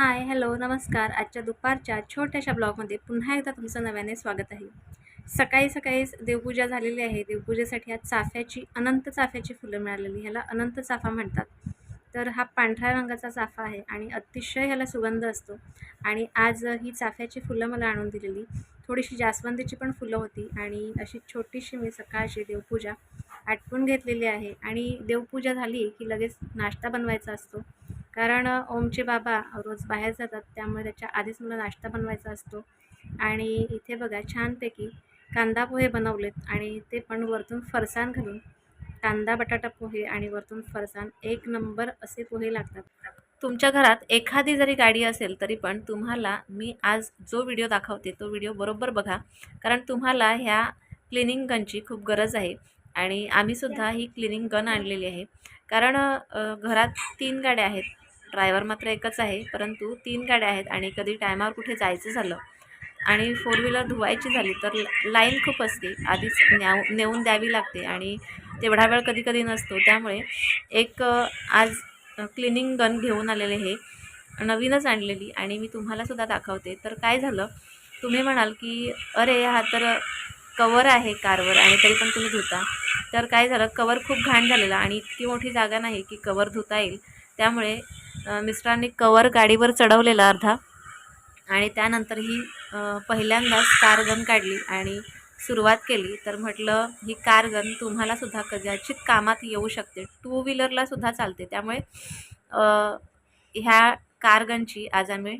Hi hello नमस्कार. आजच्या दुपारच्या छोट्याशा ब्लॉगमध्ये पुन्हा एकदा तुमचं नव्याने स्वागत आहे. सकाळी सकाळी देवपूजा झालेली आहे. देवपूजेसाठी आज चाफ्याची अनंत चाफ्याची फुलं मिळालेली. ह्याला अनंत चाफा म्हणतात. तर हा पांढऱ्या रंगाचा चाफा आहे आणि अतिशय ह्याला सुगंध असतो. आणि आज ही चाफ्याची फुलं मला आणून दिलेली. थोडीशी जास्वंदीची पण फुलं होती आणि अशी छोटीशी मी सकाळची देवपूजा आटपून घेतलेली आहे. आणि देवपूजा झाली की लगेच नाश्ता बनवायचा असतो. कारण ओमचे बाबा रोज बाहेर जातात त्यामुळे त्याच्या आधीच मला नाश्ता बनवायचा असतो. आणि इथे बघा छानपैकी कांदा पोहे बनवलेत आणि ते पण वरतून फरसाण घालून कांदा बटाटा पोहे आणि वरतून फरसाण एक नंबर असे पोहे लागतात. तुमच्या घरात एखादी जरी गाडी असेल तरी पण तुम्हाला मी आज जो व्हिडिओ दाखवते तो व्हिडिओ बरोबर बघा. कारण तुम्हाला ह्या क्लिनिंग गनची खूप गरज आहे आणि आम्हीसुद्धा ही क्लिनिंग गन आणलेली आहे. कारण घरात तीन गाड्या आहेत. ड्रायव्हर मात्र एकच आहे परंतु तीन गाड्या आहेत आणि कधी टायमावर कुठे जायचं झालं आणि फोर व्हीलर धुवायची झाली तर लाईन खूप असते आधीच न्याव नेऊन द्यावी लागते आणि तेवढा वेळ कधी कधी नसतो. त्यामुळे एक आज क्लिनिंग गन घेऊन आलेले हे नवीनच आणलेली आणि मी तुम्हालासुद्धा दाखवते. तर काय झालं तुम्ही म्हणाल की अरे हा तर कवर आहे कारवर आणि तरी पण तुम्ही धुता. तर काय झालं कवर खूप घाण झालेला आणि इतकी मोठी जागा नाही की कवर धुता येईल. त्यामुळे मिस्टरांनी कवर गाडीवर चढवलेला अर्धा आणि त्यानंतर ही पहिल्यांदाच कारगन काढली आणि सुरुवात केली. तर म्हटलं ही कारगन तुम्हालासुद्धा कदाचित कामात येऊ शकते. टू व्हीलरलासुद्धा चालते. त्यामुळे ह्या कारगनची आज आम्ही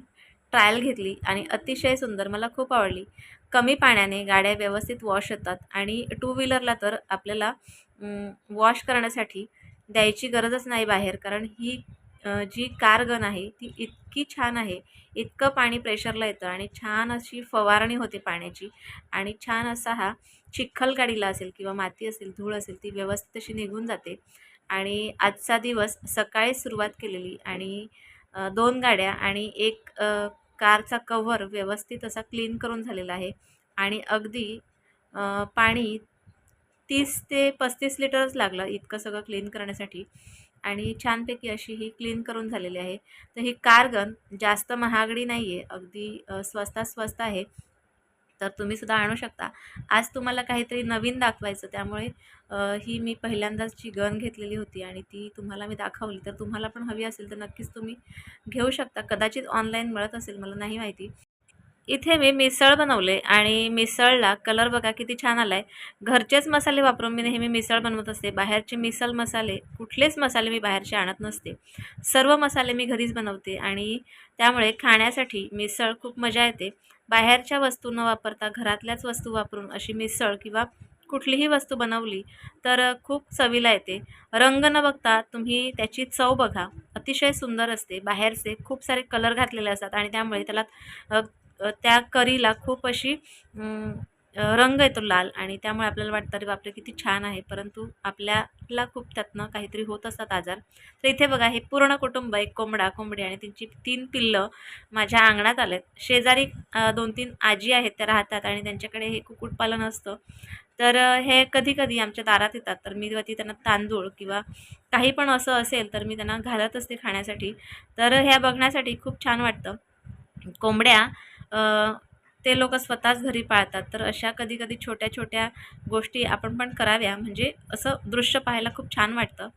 ट्रायल घेतली आणि अतिशय सुंदर मला खूप आवडली. कमी पाण्याने गाड्या व्यवस्थित वॉश होतात आणि टू व्हीलरला तर आपल्याला वॉश करण्यासाठी द्यायची गरजच नाही बाहेर कारण ही जी कार गन आहे ती इतकी छान आहे. इतकं पाणी प्रेशरला येतं आणि छान अशी फवारणी होते पाण्याची आणि छान असा हा चिखल गाडीला असेल किंवा माती असेल धूळ असेल ती व्यवस्थित अशी निघून जाते. आणि आजचा दिवस सकाळी सुरुवात केलेली आणि दोन गाड्या आणि एक कारचा कव्हर व्यवस्थित असा क्लीन करून झालेला आहे आणि अगदी पाणी तीस ते पस्तीस लिटरच लागलं इतकं सगळं क्लीन करण्यासाठी. आणि छानपैकी अशी ही क्लीन करून झालेली आहे. तर ही कारगन जास्त महागडी नाही आहे अगदी स्वस्तात स्वस्त आहे. तर तुम्हीसुद्धा आणू शकता. आज तुम्हाला काहीतरी नवीन दाखवायचं त्यामुळे ही मी पहिल्यांदाच जी गन घेतलेली होती आणि ती तुम्हाला मी दाखवली. तर तुम्हाला पण हवी असेल तर नक्कीच तुम्ही घेऊ शकता. कदाचित ऑनलाईन मिळत असेल मला नाही माहिती. इथे मी मिसळ बनवले आणि मिसळला कलर बघा किती छान आला आहे घरचेच मसाले वापरून मी नेहमी मिसळ बनवत असते. बाहेरचे मिसळ मसाले कुठलेच मसाले मी बाहेरचे आणत नसते. सर्व मसाले मी घरीच बनवते आणि त्यामुळे खाण्यासाठी मिसळ खूप मजा येते. बाहेरच्या वस्तू न वापरता घरातल्याच वस्तू वापरून अशी मिसळ किंवा कुठलीही वस्तू बनवली तर खूप चवीला येते. रंग न बघता तुम्ही त्याची चव बघा. अतिशय सुंदर असते. बाहेरचे खूप सारे कलर घातलेले असतात आणि त्यामुळे त्याला त्या करीला खूप अशी रंग येतो लाल आणि त्यामुळे आपल्याला वाटतं अरे बापरे किती छान आहे. परंतु आपल्याला खूप त्यातनं काहीतरी होत असतात आजार. तर इथे बघा हे पूर्ण कुटुंब एक कोंबडा कोंबडी आणि त्यांची तीन पिल्लं माझ्या अंगणात आलेत. शेजारी दोन तीन आजी आहेत त्या राहतात आणि त्यांच्याकडे हे कुक्कुटपालन असतं. तर हे कधी कधी आमच्या दारात येतात. तर मी वरती त्यांना तांदूळ किंवा काही पण असं असेल तर मी त्यांना घालत असते खाण्यासाठी. तर ह्या बघण्यासाठी खूप छान वाटतं. कोंबड्या ते लोक स्वतःच घरी पाळतात. तर अशा कधी कधी छोट्या छोट्या गोष्टी आपण पण कराव्या. म्हणजे असं दृश्य पाहायला खूप छान वाटतं.